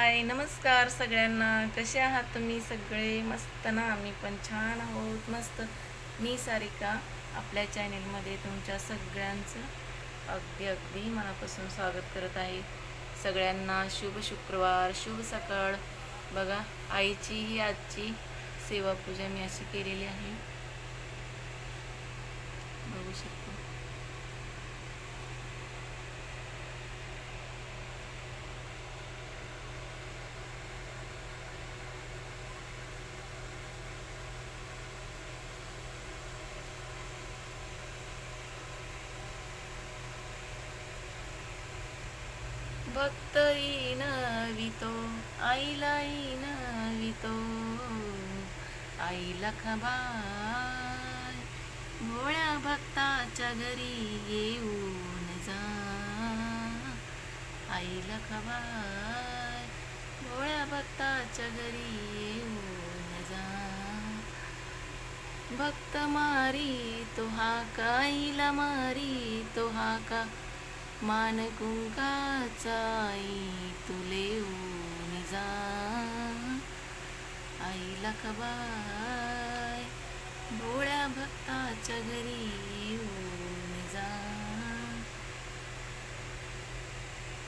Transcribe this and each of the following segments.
हाय नमस्कार सगळ्यांना. कसे आहात तुम्ही? सगळे मस्त ना? आम्ही पण छान आहोत. मस्त. मी सारिका आपल्या चॅनेलमध्ये तुमच्या सगळ्यांचं अगदी अगदी मनापासून स्वागत करत आहे. सगळ्यांना शुभ शुक्रवार शुभ सकाळ. बघा आईची ही आजची सेवापूजा मी अशी केलेली आहे. बघू शकतो. भक्त नवितो आईलाई नवितो आईला खबाय भोळ्या भक्ताच्या घरी येऊन जा. आईला खबाय भोळ्या भक्ताच्या घरी येऊन जा. भक्त मारी तो हा काईला मारी तो हा का? मान कुंकाचाई आई तुले जा। आईला कबाय भोळ्या भक्ताच्या घरी येऊन जा।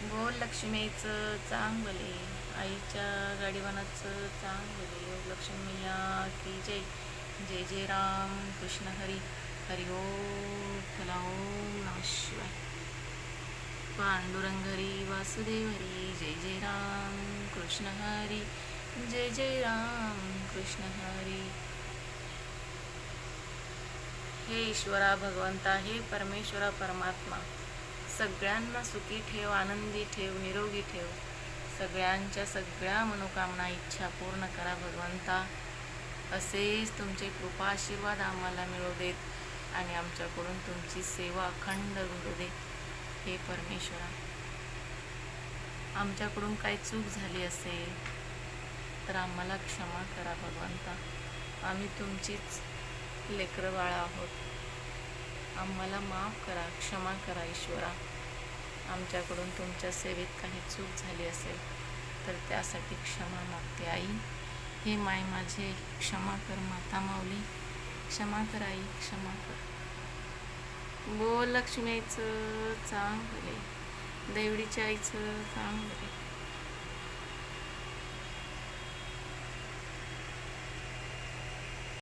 गोल लक्ष्मीचं चांगले आईच्या गाडीवानाचं चांगले लक्ष्मी मैया की जय। जय जय राम कृष्ण हरी हरि ओम ओम नम शिवाय। पांडुरंगरी वासुदेवरी वासुदेव हरी जय जय राम कृष्ण हरी जय जय राम कृष्ण हरी. हे ईश्वरा भगवंता हे परमेश्वरा परमात्मा. सगळ्यांना सुखी ठेव आनंदी ठेव निरोगी ठेव. सगळ्यांच्या सगळ्या मनोकामना इच्छा पूर्ण करा भगवंता. असेच तुमचे कृपा आशीर्वाद आम्हाला मिळू देत आणि आमच्याकडून तुमची सेवा अखंड घडू दे हे परमेश्वरा आमच्याकडून काही चूक झाली असेल तर आम्हाला क्षमा करा भगवंता. आम्ही तुमचीच लेकरं बाळा आहोत. आम्हाला माफ करा क्षमा करा ईश्वरा. आमच्याकडून तुमच्या सेवेत काही चूक झाली असेल तर त्यासाठी क्षमा मागते आई. हे माय माझे क्षमा कर माता माऊली. क्षमा कर आई क्षमा कर. बोल लक्ष्मीचं चांगले देवडीच्या आईचं चांगले